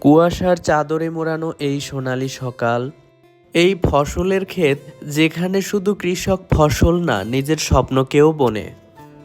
কুয়াশার চাদরে মোড়ানো এই সোনালি সকাল, এই ফসলের ক্ষেত যেখানে শুধু কৃষক ফসল না, নিজের স্বপ্নকেও বনে।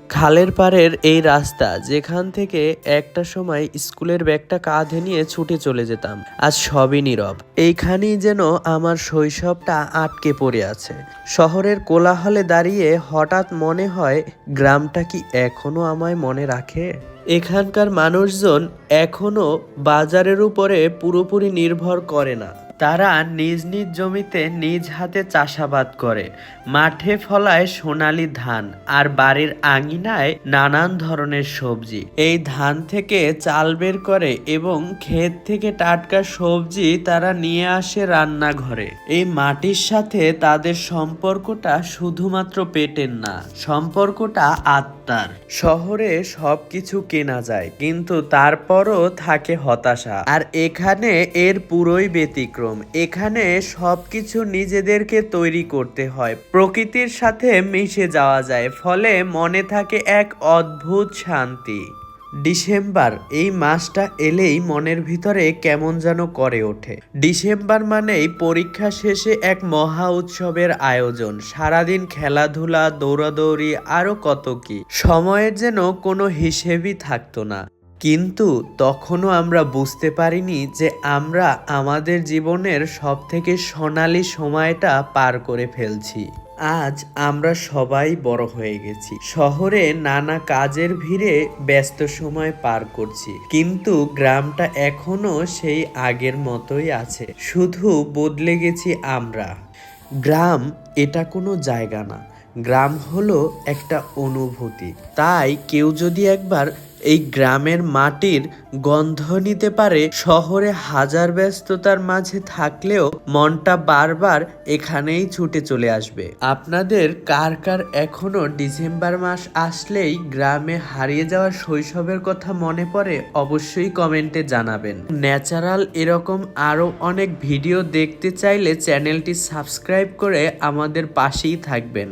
খালের পাড়ের এই রাস্তা, যেখান থেকে একটা সময় স্কুলের ব্যাগটা কাঁধে নিয়ে ছুটে চলে যেতাম, আজ সবই নীরব। এইখানেই যেন আমার শৈশবটা আটকে পড়ে আছে। শহরের কোলাহলে দাঁড়িয়ে হঠাৎ মনে হয়, গ্রামটা কি এখনও আমায় মনে রাখে? এখানকার মানুষজন এখনও বাজারের উপরে পুরোপুরি নির্ভর করে না। তারা নিজ নিজ জমিতে নিজ হাতে চাষাবাদ করে। মাঠে ফলায় সোনালী ধান আর বাড়ির আঙিনায় নানান ধরনের সবজি। এই ধান থেকে চাল বের করে এবং ক্ষেত থেকে টাটকা সবজি তারা নিয়ে আসে রান্নাঘরে। এই মাটির সাথে তাদের সম্পর্কটা শুধুমাত্র পেটের না, সম্পর্কটা আত্মার। শহরে সবকিছু কেনা যায়, কিন্তু তারপরও থাকে হতাশা। আর এখানে এর পুরোই ব্যতিক্রম। এখানে সবকিছু নিজেদেরকে তৈরি করতে হয়। প্রকৃতির সাথে মিশে যাওয়া যায়, ফলে মনে থাকে এক অদ্ভুত শান্তি। ডিসেম্বর, এই মাসটা এলেই মনের ভিতরে কেমন যেন করে ওঠে। ডিসেম্বর মানেই পরীক্ষা শেষে এক মহা উৎসবের আয়োজন। সারাদিন খেলাধুলা, দৌড়াদৌড়ি, আরও কত কি। সময়ের যেন কোনো হিসেবই থাকতো না। কিন্তু তখনও আমরা বুঝতে পারিনি যে আমরা আমাদের জীবনের সব থেকে সোনালি সময়টা পার করে ফেলছি। আজ আমরা সবাই বড় হয়ে গেছি। শহরে নানা কাজের ভিড়ে ব্যস্ত সময় পার করছি। কিন্তু গ্রামটা এখনও সেই আগের মতোই আছে। শুধু বদলে গেছি আমরা। গ্রাম এটা কোনো জায়গা না। গ্রাম হলো একটা অনুভূতি। তাই কেউ যদি একবার এই গ্রামের মাটির গন্ধ নিতে পারে শহরে হাজার ব্যস্ততার মাঝে থাকলেও মনটা বারবার এখানেই ছুটে চলে আসবে। আপনাদের কার কার এখনও ডিসেম্বর মাস আসলেই গ্রামে হারিয়ে যাওয়া শৈশবের কথা মনে পড়ে অবশ্যই কমেন্টে জানাবেন। ন্যাচারাল এরকম আরও অনেক ভিডিও দেখতে চাইলে চ্যানেলটি সাবস্ক্রাইব করে আমাদের পাশেই থাকবেন।